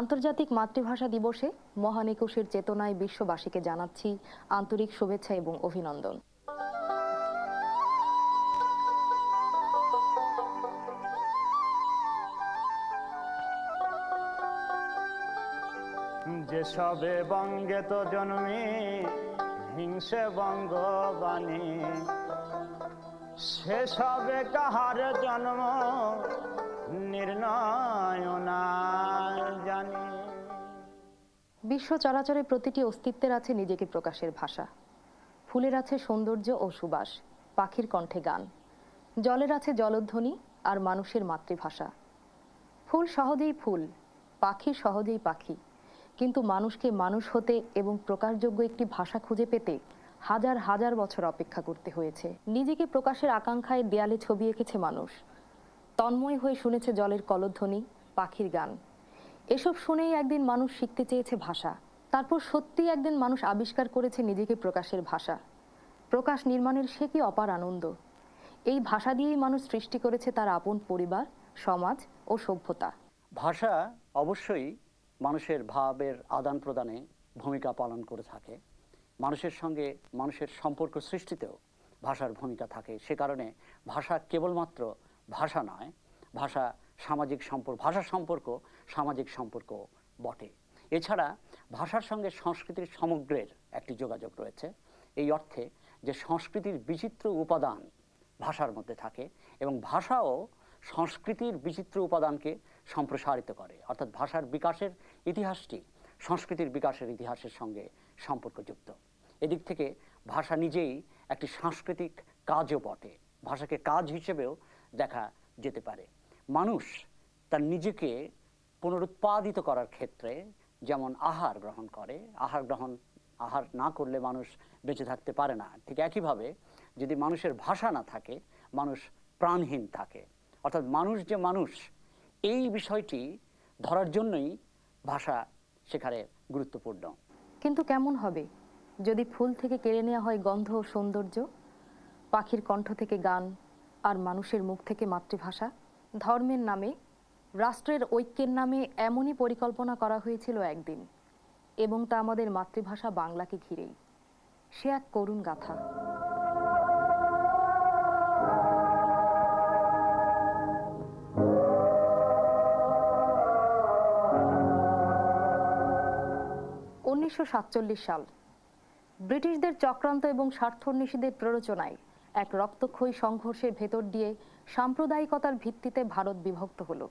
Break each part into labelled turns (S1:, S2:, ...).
S1: আন্তর্জাতিক মাতৃভাষা দিবসে মহান একুশের চেতনায় বিশ্ববাসীকে জানাচ্ছি আন্তরিক শুভেচ্ছা এবং অভিনন্দন।
S2: যে সবে বঙ্গে তো জন্মে, হিংসে বঙ্গবাণী সে সবে কাহার জন্ম
S1: বিশ্ব চরাচরে প্রতিটি অস্তিত্বের আছে নিজেকে প্রকাশের ভাষা। ফুলের আছে সৌন্দর্য ও সুবাস, পাখির কণ্ঠে গান। জলের আছে জলধ্বনি আর মানুষের মাতৃভাষা। ফুল সহজেই ফুল, পাখি সহজেই পাখি। কিন্তু মানুষকে মানুষ হতে এবং প্রকাশযোগ্য একটি ভাষা খুঁজে পেতে হাজার হাজার বছর অপেক্ষা করতে হয়েছে। নিজেকে প্রকাশের আকাঙ্ক্ষায় দেয়ালে ছবি এঁকেছে মানুষ। তন্ময় হয়ে শুনেছে জলের কলধ্বনি, পাখির গান। এসব শুনেই একদিন মানুষ শিখতে চেয়েছে ভাষা। তারপর সত্যি একদিন মানুষ আবিষ্কার করেছে নিজেকে প্রকাশের ভাষা। প্রকাশ নির্মাণের সে কি অপার আনন্দ? এই ভাষা দিয়েই মানুষ সৃষ্টি করেছে তার আপন পরিবার, সমাজ ও সভ্যতা।
S3: ভাষা অবশ্যই মানুষের ভাবের আদান প্রদানে ভূমিকা পালন করে থাকে। মানুষের সঙ্গে মানুষের সম্পর্ক সৃষ্টিতেও ভাষার ভূমিকা থাকে। সে কারণে ভাষা কেবলমাত্র ভাষা নয়, ভাষা সামাজিক সম্পর্ক, ভাষা সম্পর্ক সামাজিক সম্পর্ক বটে। এছাড়া ভাষার সঙ্গে সংস্কৃতির সমগ্রের একটি যোগাযোগ রয়েছে। এই অর্থে যে সংস্কৃতির বিচিত্র উপাদান ভাষার মধ্যে থাকে এবং ভাষাও সংস্কৃতির বিচিত্র উপাদানকে সম্প্রসারিত করে, অর্থাৎ ভাষার বিকাশের ইতিহাসটি সংস্কৃতির বিকাশের ইতিহাসের সঙ্গে সম্পর্কযুক্ত। এদিক থেকে ভাষা নিজেই একটি সাংস্কৃতিক কাজও বটে। ভাষাকে কাজ হিসেবেও দেখা যেতে পারে। মানুষ তার নিজেকে পুনরুৎপাদিত করার ক্ষেত্রে যেমন আহার গ্রহণ করে, আহার গ্রহণ, আহার না করলে মানুষ বেঁচে থাকতে পারে না। ঠিক একইভাবে যদি মানুষের ভাষা না থাকে, মানুষ প্রাণহীন থাকে। অর্থাৎ মানুষ যে মানুষ, এই বিষয়টি ধরার জন্যই ভাষা সেখানে গুরুত্বপূর্ণ।
S1: কিন্তু কেমন হবে? যদি ফুল থেকে কেড়ে নেওয়া হয় গন্ধ ও সৌন্দর্য, পাখির কণ্ঠ থেকে গান আর মানুষের মুখ থেকে মাতৃভাষা। ধর্মের নামে, রাষ্ট্রের ঐক্যের নামে এমনই পরিকল্পনা করা হয়েছিল একদিন, এবং তা আমাদের মাতৃভাষা বাংলাকে ঘিরেই। সে এক করুণ গাথা। উনিশশো সাতচল্লিশ সাল, ব্রিটিশদের চক্রান্ত এবং স্বার্থন্বেষীদের প্ররোচনায় এক রক্তক্ষয়ী সংঘর্ষের ভেতর দিয়ে সাম্প্রদায়িকতার ভিত্তিতে ভারত বিভক্ত হলো।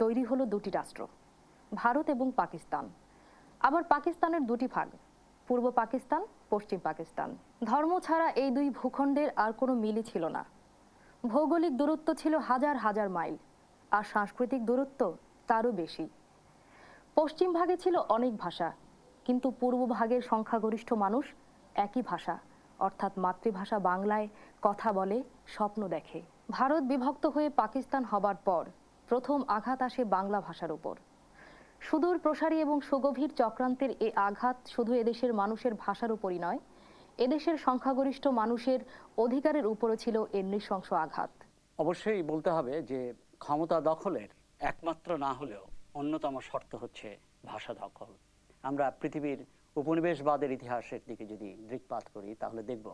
S1: তৈরি হলো দুটি রাষ্ট্র, ভারত এবং পাকিস্তান। আবার পাকিস্তানের দুটি ভাগ, পূর্ব পাকিস্তান, পশ্চিম পাকিস্তান। ধর্ম ছাড়া এই দুই ভূখণ্ডের আর কোনো মিলই ছিল না। ভৌগোলিক দূরত্ব ছিল হাজার হাজার মাইল, আর সাংস্কৃতিক দূরত্ব তারও বেশি। পশ্চিম ভাগে ছিল অনেক ভাষা, কিন্তু পূর্ব ভাগের সংখ্যাগরিষ্ঠ মানুষ একই ভাষা। অর্থাৎ মাতৃভাষা বাংলায় কথা বলে, স্বপ্ন দেখে। ভারত বিভক্ত হয়ে পাকিস্তান হবার পর প্রথম আঘাত আসে বাংলা ভাষার উপর। সুদূর প্রসারী এবং সুগভীর চক্রান্তের এ আঘাত শুধু এদেশের মানুষের ভাষার উপরই নয়, এদেশের সংখ্যাগরিষ্ঠ মানুষের অধিকারের উপরও ছিল এর নৃশংস আঘাত।
S3: অবশ্যই বলতে হবে যে ক্ষমতা দখলের একমাত্র না হলেও অন্যতম শর্ত হচ্ছে ভাষা দখল। আমরা পৃথিবীর উপনিবেশবাদের ইতিহাসের দিকে যদি দৃকপাত করি, তাহলে দেখব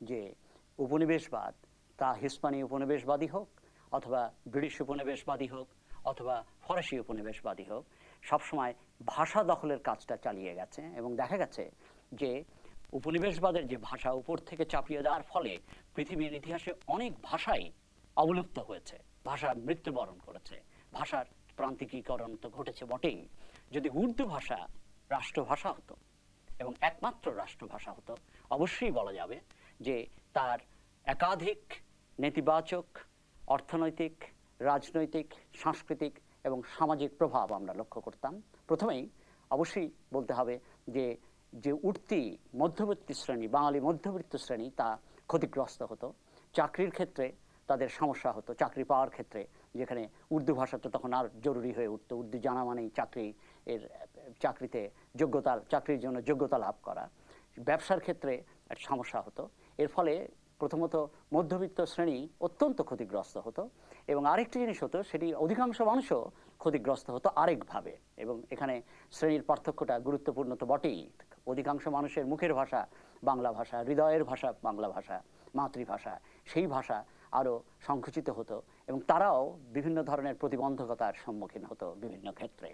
S3: যে উপনিবেশবাদ, তা হিসপানি উপনিবেশবাদী হোক, অথবা ব্রিটিশ উপনিবেশবাদী হোক, অথবা ফরাসি উপনিবেশবাদী হোক, সবসময় ভাষা দখলের কাজটা চালিয়ে গেছে এবং দেখা গেছে যে উপনিবেশবাদের যে ভাষা উপর থেকে চাপিয়ে দেওয়ার ফলে পৃথিবীর ইতিহাসে অনেক ভাষাই অবলুপ্ত হয়েছে ভাষা মৃত্যুবরণ করেছে, ভাষার প্রান্তিকীকরণ তো ঘটেছে বটেই। যদি উর্দু ভাষা রাষ্ট্রভাষা হতো এবং একমাত্র রাষ্ট্রভাষা হতো, অবশ্যই বলা যাবে যে তার একাধিক নেতিবাচক, অর্থনৈতিক, রাজনৈতিক, সাংস্কৃতিক এবং সামাজিক প্রভাব আমরা লক্ষ্য করতাম। প্রথমেই অবশ্যই বলতে হবে যে যে উঠতি মধ্যবর্তী শ্রেণি, বাঙালি মধ্যবিত্ত শ্রেণি তা ক্ষতিগ্রস্ত হতো। চাকরির ক্ষেত্রে তাদের সমস্যা হতো, চাকরি পাওয়ার ক্ষেত্রে, যেখানে উর্দু ভাষা তো তখন আর জরুরি হয়ে উঠতো। উর্দু জানা মানেই চাকরি, এর, চাকরিতে যোগ্যতা, চাকরির জন্য যোগ্যতা লাভ করা। ব্যবসার ক্ষেত্রে সমস্যা হতো। এর ফলে প্রথমত মধ্যবিত্ত শ্রেণি অত্যন্ত ক্ষতিগ্রস্ত হতো এবং আরেকটি জিনিস হতো, সেটি অধিকাংশ মানুষও ক্ষতিগ্রস্ত হতো আরেকভাবে এবং এখানে শ্রেণির পার্থক্যটা গুরুত্বপূর্ণ তো বটেই। অধিকাংশ মানুষের মুখের ভাষা বাংলা ভাষা, হৃদয়ের ভাষা বাংলা ভাষা, মাতৃভাষা, সেই ভাষা আরও সংকুচিত হতো এবং তারাও বিভিন্ন ধরনের প্রতিবন্ধকতার সম্মুখীন হতো বিভিন্ন ক্ষেত্রে।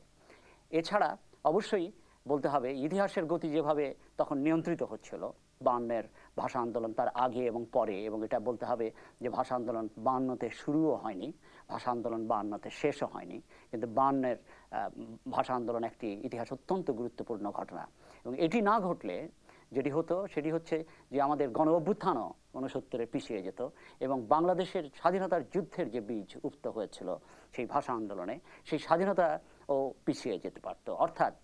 S3: এছাড়া অবশ্যই বলতে হবে, ইতিহাসের গতি যেভাবে তখন নিয়ন্ত্রিত হচ্ছিল বান্নের ভাষা আন্দোলন তার আগে এবং পরে, এবং এটা বলতে হবে যে ভাষা আন্দোলন বান্নতে শুরুও হয়নি, ভাষা আন্দোলন বান্নতে শেষও হয়নি, কিন্তু বান্নের ভাষা আন্দোলন একটি ইতিহাস অত্যন্ত গুরুত্বপূর্ণ ঘটনা। এবং এটি না ঘটলে যেটি হতো সেটি হচ্ছে যে আমাদের গণ অভ্যুত্থানও উনসত্তরে পিছিয়ে যেত, এবং বাংলাদেশের স্বাধীনতার যুদ্ধের যে বীজ উক্ত হয়েছিল সেই ভাষা আন্দোলনে সেই স্বাধীনতা ও পিছিয়ে যেতে পারত। অর্থাৎ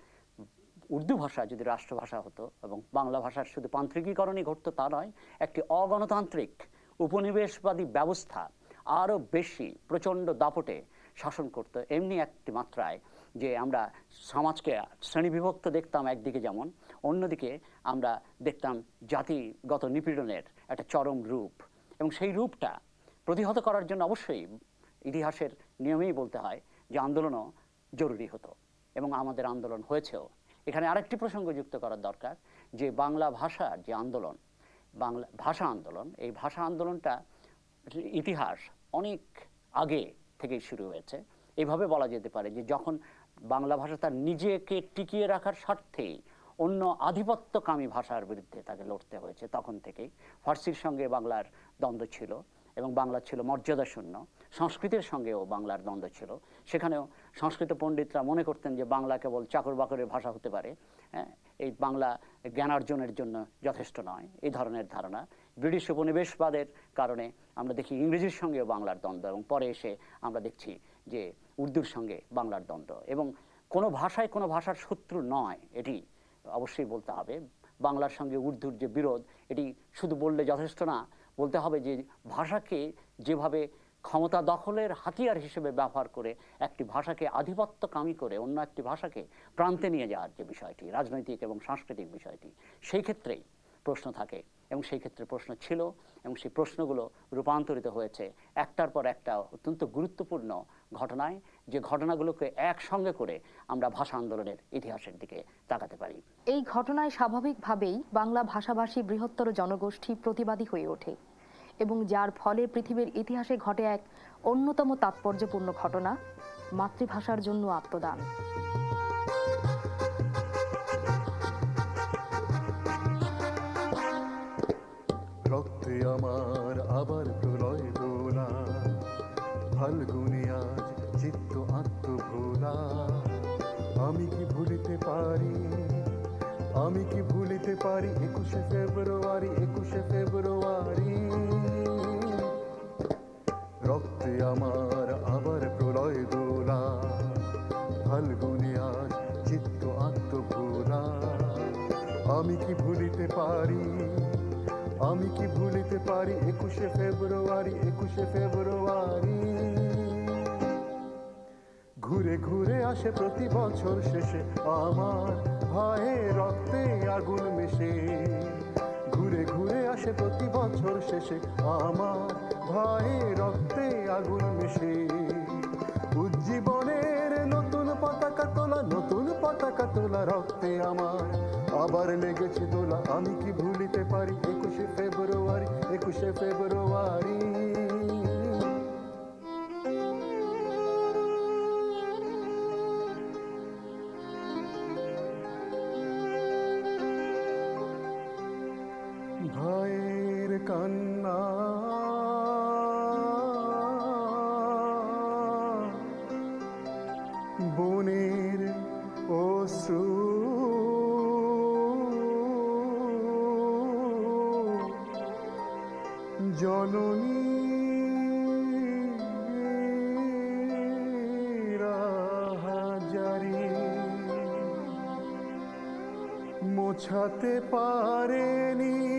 S3: উর্দু ভাষা যদি রাষ্ট্রভাষা হতো এবং বাংলা ভাষার শুধু পান্ত্রিকীকরণই ঘটতো তা নয়, একটি অগণতান্ত্রিক উপনিবেশবাদী ব্যবস্থা আরও বেশি প্রচণ্ড দাপটে শাসন করত। এমনি একটি মাত্রায় যে আমরা সমাজকে শ্রেণীবিভক্ত দেখতাম একদিকে যেমন, অন্যদিকে আমরা দেখতাম জাতিগত নিপীড়নের একটা চরম রূপ। এবং সেই রূপটা প্রতিহত করার জন্য অবশ্যই ইতিহাসের নিয়মেই বলতে হয় যে আন্দোলনও জরুরি হতো এবং আমাদের আন্দোলন হয়েছেও। এখানে আরেকটি প্রসঙ্গ যুক্ত করার দরকার, যে বাংলা ভাষার যে আন্দোলন, বাংলা ভাষা আন্দোলন, এই ভাষা আন্দোলনটা ইতিহাস অনেক আগে থেকেই শুরু হয়েছে। এইভাবে বলা যেতে পারে যে যখন বাংলা ভাষা তার নিজেকে টিকিয়ে রাখার স্বার্থেই অন্য আধিপত্যকামী ভাষার বিরুদ্ধে তাকে লড়তে হয়েছে, তখন থেকেই। ফার্সির সঙ্গে বাংলার দ্বন্দ্ব ছিল এবং বাংলা ছিল মর্যাদা শূন্য সংস্কৃতের সঙ্গেও বাংলার দ্বন্দ্ব ছিল। সেখানেও সংস্কৃত পণ্ডিতরা মনে করতেন যে বাংলা কেবল চাকর বাকরের ভাষা হতে পারে। হ্যাঁ এই বাংলা জ্ঞানার্জনের জন্য যথেষ্ট নয়, এই ধরনের ধারণা। ব্রিটিশ উপনিবেশবাদের কারণে আমরা দেখি ইংরেজির সঙ্গেও বাংলার দ্বন্দ্ব এবং পরে এসে আমরা দেখছি যে উর্দুর সঙ্গে বাংলার দ্বন্দ্ব। এবং কোনো ভাষায় কোনো ভাষার শত্রু নয়, এটি অবশ্যই বলতে হবে। বাংলার সঙ্গে উর্দুর যে বিরোধ, এটি শুধু বললে যথেষ্ট না, বলতে হবে যে ভাষাকে যেভাবে ক্ষমতা দখলের হাতিয়ার হিসেবে ব্যবহার করে একটি ভাষাকে আধিপত্যকামী করে অন্য একটি ভাষাকে প্রান্তে নিয়ে যাওয়ার যে বিষয়টি, রাজনৈতিক এবং সাংস্কৃতিক বিষয়টি, সেই ক্ষেত্রেই প্রশ্ন থাকে। এবং সেই ক্ষেত্রে প্রশ্ন ছিল এবং সেই প্রশ্নগুলো রূপান্তরিত হয়েছে একটার পর একটা অত্যন্ত গুরুত্বপূর্ণ ঘটনায়, যে ঘটনাগুলোকে একসঙ্গে করে আমরা ভাষা আন্দোলনের ইতিহাসের দিকে তাকাতে পারি।
S1: এই ঘটনায় স্বাভাবিকভাবেই বাংলা ভাষাভাষী বৃহত্তর জনগোষ্ঠী প্রতিবাদী হয়ে ওঠে। এবং যার ফলে পৃথিবীর ইতিহাসে ঘটে এক অন্যতম তাৎপর্যপূর্ণ ঘটনা, মাতৃভাষার জন্য আত্মদান।
S4: রক্তে আমার আবার প্রলয় দোলা ফাল্গুনে চিত্ত ভুলিতে পারি একুশে ফেব্রুয়ারি একুশে ফেব্রুয়ারি রক্তে আমার আবার প্রলয় দোলা ফাল্গুনে চিত্ত আত্মভোলা আমি কি ভুলিতে পারি আমি কি ভুলিতে পারি একুশে ফেব্রুয়ারি একুশে ফেব্রুয়ারি ঘুরে ঘুরে আসে প্রতি বছর শেষে আমার ভাইয়ের রক্তে আগুন মেশে। ঘুরে ঘুরে আসে প্রতি বছর শেষে। আমার ভাইয়ের রক্তে আগুন মেশে। উজ্জীবনের নতুন পতাকা তোলা, নতুন পতাকা তোলা রক্তে আমার আবার লেগেছে দোলা। আমি কি ভুলিতে পারি? একুশে ফেব্রুয়ারি একুশে ফেব্রুয়ারি। জননী হাজারি মোছাতে পারেনি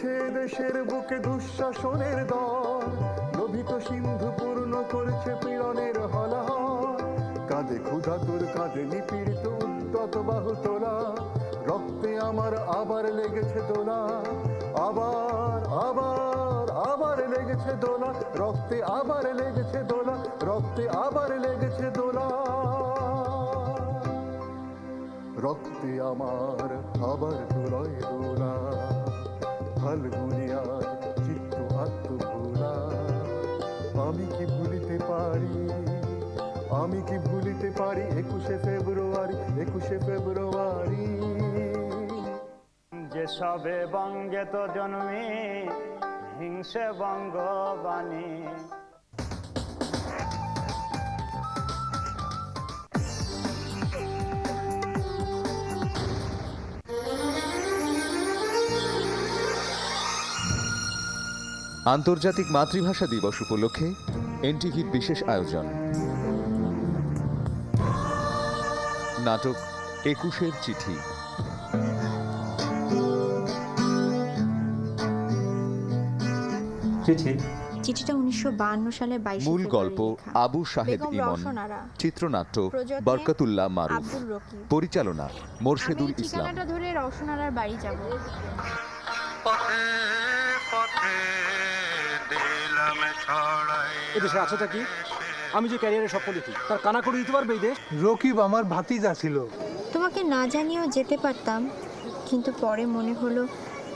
S4: জেগেছে দেশের বুকে দুঃশাসনের দল। লোভিত সিন্ধু পূর্ণ করছে পীড়নের হলাহল। কাঁধে ক্ষুধাতুর কাঁধে নিপীড়িত উদ্যত বাহু তোলা। রক্তে আমার আবার লেগেছে দোলা। আবার আবার আবার লেগেছে দোলা। রক্তে আবার লেগেছে দোলা। রক্তে আবার লেগেছে দোলা। রক্তে আমার আবার দোলয় দোলা। ফাল্গুনে আজ চিত্ত আত্মভোলা আমি কি ভুলিতে পারি? আমি কি ভুলিতে পারি? একুশে ফেব্রুয়ারি একুশে ফেব্রুয়ারি।
S2: যে সবে বঙ্গে তো জন্মে, হিংসে বঙ্গবাণী।
S5: আন্তর্জাতিক মাতৃভাষা দিবস উপলক্ষে এনটিভির বিশেষ আয়োজন। নাটক একুশের চিঠি।
S3: চিঠি?
S6: চিঠিটা উনিশশো সালে বাইশ
S5: মূল গল্প আবু শাহেদ ইমন চিত্রনাট্য বরকতুল্লাহ মারুফ পরিচালনা মোরশেদুল ইসলাম।
S6: ধরে রওশনারার বাড়ি যাব।
S7: এদেশে আছেটা কি? আমি যে ক্যারিয়ারে স্বপ্ন দেখি তার কানা করে দিতে পারবে এই দেশ?
S8: রকিব আমার ভাতিজা ছিল।
S6: তোমাকে না জানিয়েও যেতে পারতাম কিন্তু পরে মনে হলো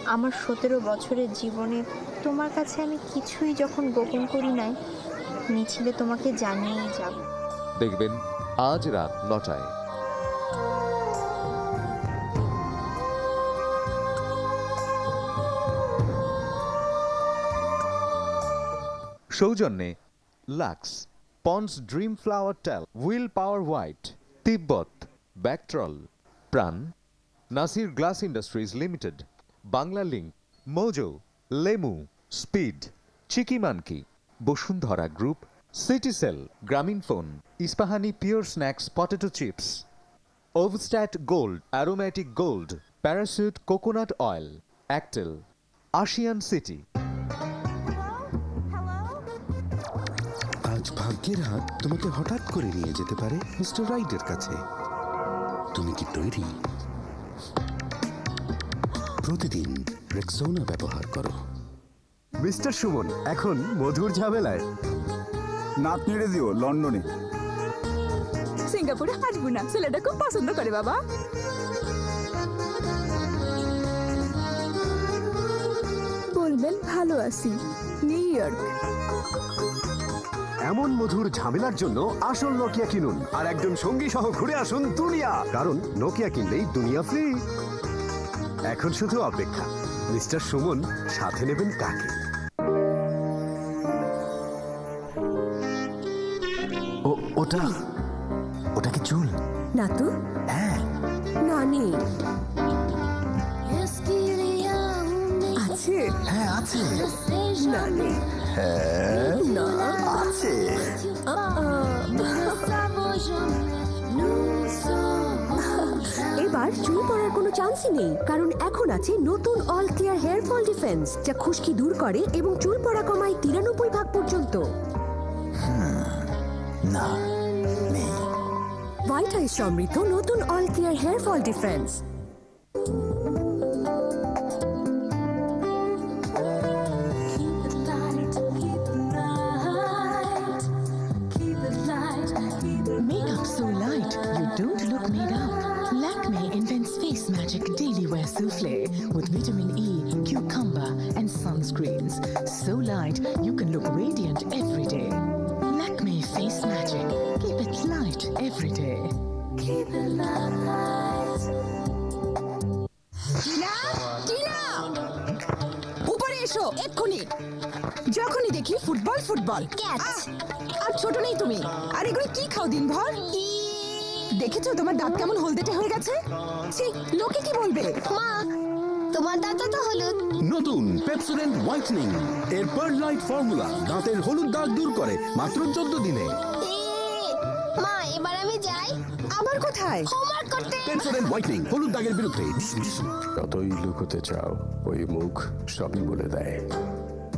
S6: আমার সতেরো বছরের জীবনে তোমার কাছে আমি কিছুই যখন গোপন করি নাই মিছিলে তোমাকে জানিয়েই যাব।
S5: দেখবেন আজ রাত নটায়। সৌজন্যে Lux, Pond's Dream Flower talc, Wheel Power White, Tibet, Bactrol, Pran, Nasir glass industries limited, Banglalink, Mojo, Lemu, Speed চিকিমানকি Bashundhara group, Citycell, Grameenphone, Ispahani pure snacks, potato chips, ওভস্ট্যাট gold, aromatic gold, Parachute, coconut oil, Aktel Ashiyan city.
S9: আজ ভাগ্যের হাত তোমাকে হঠাৎ করে নিয়ে যেতে পারে mister রাইটের কাছে। তুমি কি তৈরি? প্রতিদিন রেক্সোনা ব্যবহার করো।
S10: মিস্টার সুমন এখন মধুর ঝামেলায়। নাতনিরে দিও লন্ডনে।
S11: সিঙ্গাপুরে আসব না ছেলেটা খুব পছন্দ করে বাবা। বলবেন ভালো আছি নিউ ইয়র্ক।
S10: এমন মধুর ঝামেলার জন্য আসল নোকিয়া কিনুন। আর একজন সঙ্গী সহ ঘুরে আসুন দুনিয়া। কারণ নোকিয়া কিনলেই দুনিয়া ফ্রি এখন শুধু অপেক্ষা। মিস্টার সুমন সাথে নেবেন কাকে?
S9: ও ওটা? ওটা কি চুল?
S11: না তো
S9: হ্যাঁ
S11: না নেই আছে?
S9: হ্যাঁ আছে।
S11: না নেই না
S9: আছে।
S11: এবার চুল পড়ার কোনো চান্সই নেই কারণ এখন আছে নতুন All Clear hair fall defence যা খুশকি দূর করে এবং চুল পড়া কমায় তিরানব্বই ভাগ পর্যন্ত।
S9: না নেই।
S11: ভাইটাই সমৃদ্ধ নতুন
S12: All Clear hair fall defence souffle with vitamin E, cucumber, and sunscreens. So light, you can look radiant every day. Lakme face magic. Keep it light every day. Keep it light.
S11: উপরে এসো এক্ষুনি যখনই দেখি football football catch আর ছোট নেই তুমি আর এগুলো কি খাও দিনভর দেখেছ তোমার দাঁত কেমন হলদেটে হয়ে গেছে? ছি লোকে কি বলবে?
S6: মা তোমার দাঁতটা তো হলুদ।
S9: নতুন পেপসোডেন্ট হোয়াইটনিং। এর লাইট ফর্মুলা দাঁতের হলুদ দাগ দূর করে মাত্র চোদ্দ দিনে।
S13: মা এবার আমি যাই।
S11: আবার কোথায়?
S13: হোমওয়ার্ক করতে।
S10: পেন্সিডেন্ট হোয়াইটনিং হলুদ দাগের বিরুদ্ধে। যতই লুকোতে চাও ওই মুখ সবই বলে দেয়।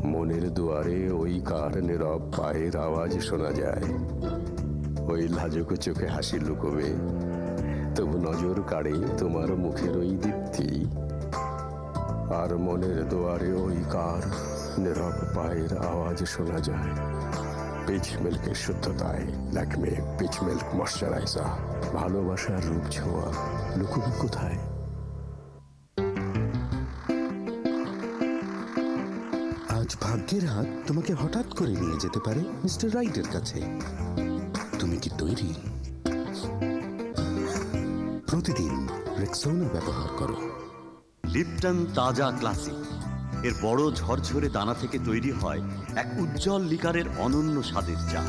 S10: মনের দুয়ারে ওই কার নীরব পায়ের আওয়াজ শোনা যায়। ওই লাজুক চোখে হাসি লুকোবে। তবু নজর কাড়ে তোমার মুখের ওই দীপ্তি। আর মনের দোয়ারে ওই কার নীরব পায়ের আওয়াজ শোনা যায়। পিচ মিল্কের শুদ্ধতায়, ল্যাকমে পিচ মিল্ক ময়শ্চারাইজার, ভালোবাসার রূপ ছোঁয়া, লুকুবি কোথায়?
S9: আজ ভাগ্যের হাত তোমাকে হঠাৎ করে নিয়ে যেতে পারে মিস্টার রাইটের কাছে। তুমি কি তৈরি? প্রতিদিন রেক্সোনা ব্যবহার করো।
S14: লিপটন তাজা ক্লাসিক। এর বড় ঝরঝরে দানা থেকে তৈরি হয় এক উজ্জ্বল লিকারের অনন্য স্বাদের চা।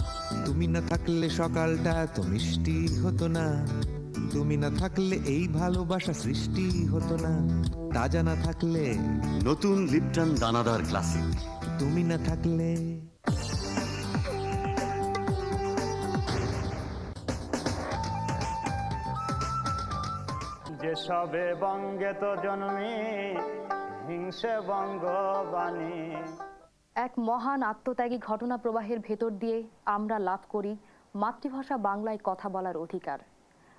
S15: তুমি না থাকলে সকালটা এত মিষ্টি হতো না। তুমি না থাকলে এই ভালোবাসা সৃষ্টি হতো না। তাজা না থাকলে
S14: নতুন লিপটন দানাদার ক্লাসিক।
S15: তুমি না থাকলে
S2: সবে বঙ্গে তো জন্মি হিংসে বঙ্গবাণী
S1: এক মহান আত্মত্যাগী ঘটনা প্রবাহের ভেতর দিয়ে আমরা লাভ করি মাতৃভাষা বাংলায় কথা বলার অধিকার।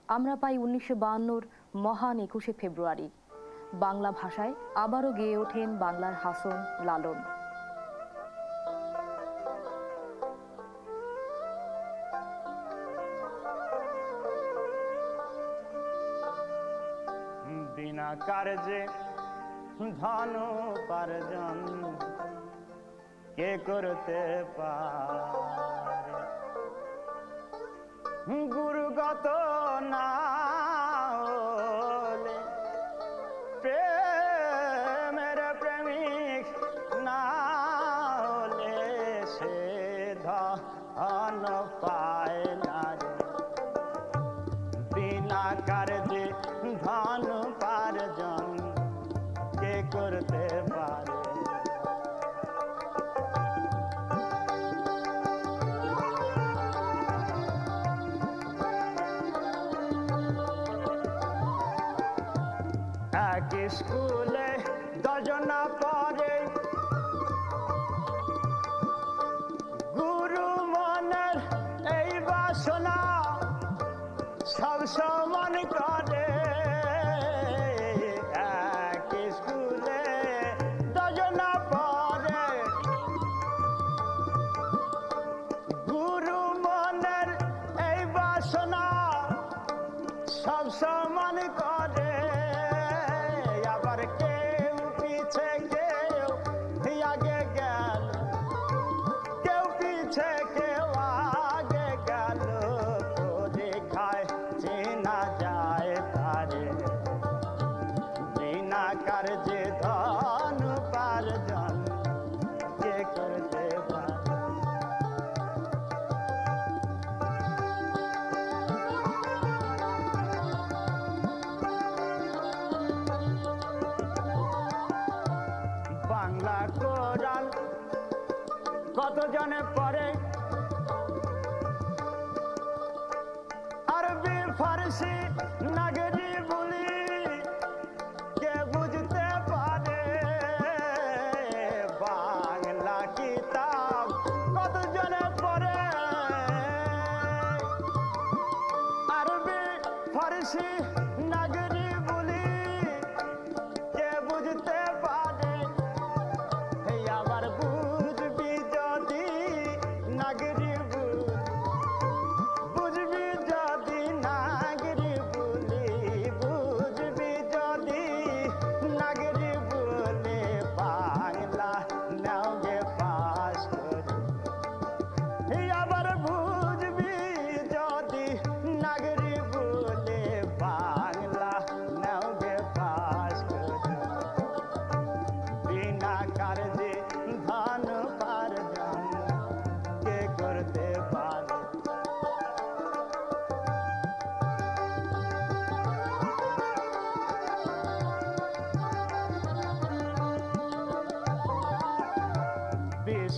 S1: আমরা পাই উনিশশো বাহান্নর মহান একুশে ফেব্রুয়ারি। বাংলা ভাষায় আবারও গেয়ে ওঠেন বাংলার হাসন, লালন।
S2: কার্যে ধন উপার্জন কে করতে পারে? গুরুগত না এক কতজনে পড়ে আরবি, ফারসি, নাগরি বলি, কে বুঝতে পারে? বাংলা কিতাব কত জনে পড়ে? আরবি, ফারসি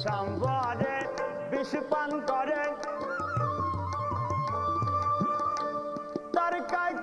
S2: সম্বরে বিষপান করে। তরকায়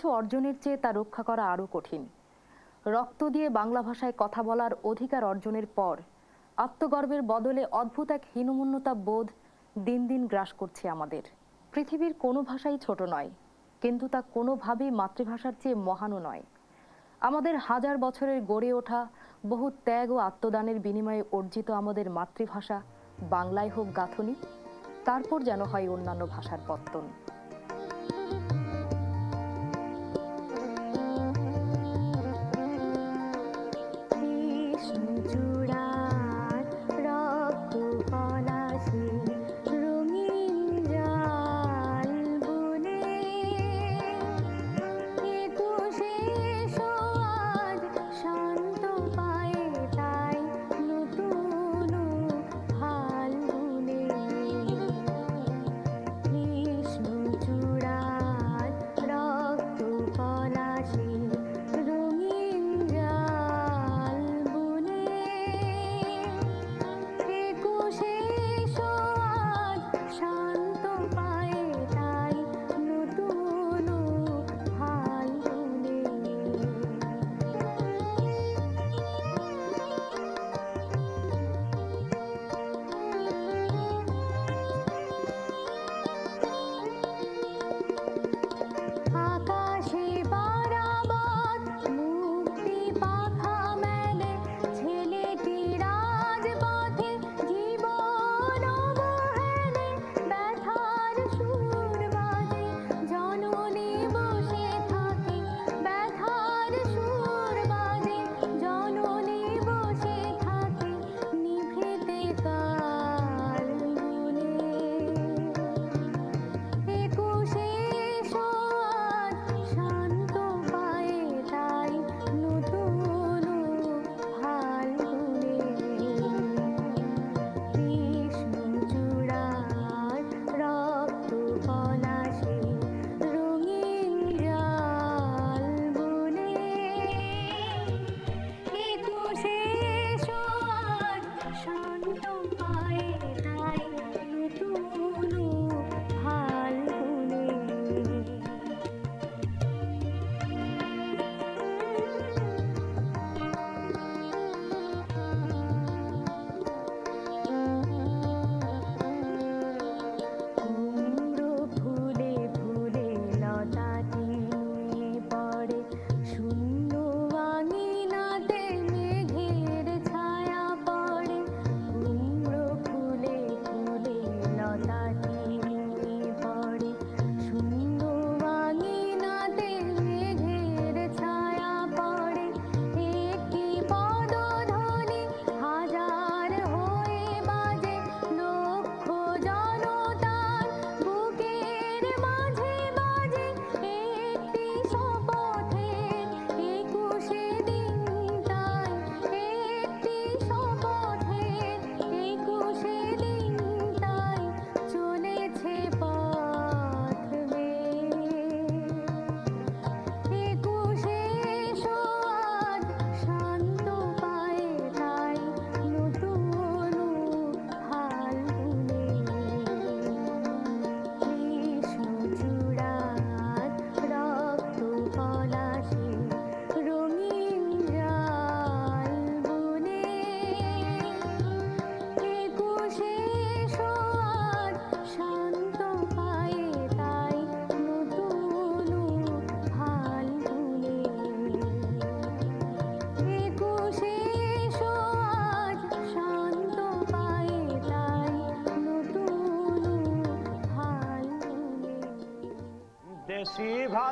S2: কিছু অর্জনের চেয়ে তা রক্ষা করা আরও কঠিন। রক্ত দিয়ে বাংলা ভাষায় কথা বলার অধিকার অর্জনের পর আত্মগর্বের বদলে অদ্ভুত এক হীনমন্যতা বোধ দিন দিন গ্রাস করছে আমাদের। পৃথিবীর কোনো ভাষাই ছোট নয়, কিন্তু তা কোনোভাবেই মাতৃভাষার চেয়ে মহানও নয়। আমাদের হাজার বছরের গড়ে ওঠা বহু ত্যাগ ও আত্মদানের বিনিময়ে অর্জিত আমাদের মাতৃভাষা বাংলায় হোক গাঁথনি, তারপর যেন হয় অন্যান্য ভাষার পত্তন।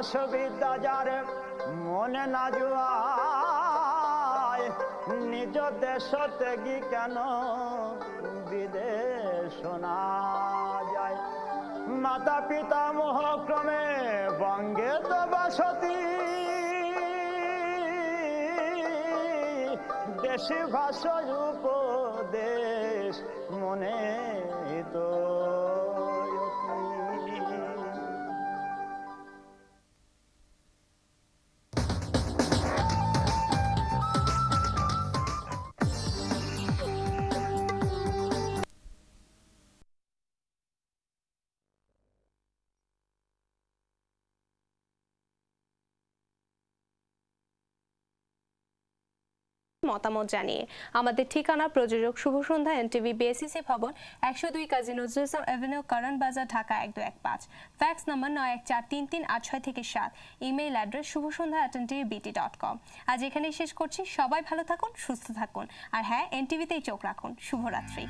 S2: দেশি যার মনে না জুয়ায়, নিজ দেশ ত্যাগী কেন বিদেশ না যায়? মাতা পিতা মোহক্রমে বঙ্গে তো বাসতি। দেশি ভাষা উপদেশ মনে তো
S16: মতামত জানিয়ে। আমাদের ঠিকানা প্রযোজক শুভ সন্ধ্যা, এনটিভি বিএসিসি ভবন, একশো দুই কাজী নজরুল ইসলাম এভিনিউ, কারণ বাজার, ঢাকা, এক দু এক পাঁচ। ফ্যাক্স নম্বর নয় এক চার তিন তিন আট ছয় থেকে সাত। Email address Shubho Sondha at NTV BD dot com আজ এখানেই শেষ করছি। সবাই ভালো থাকুন, সুস্থ থাকুন। আর হ্যাঁ এনটিভিতেই চোখ রাখুন। শুভরাত্রি।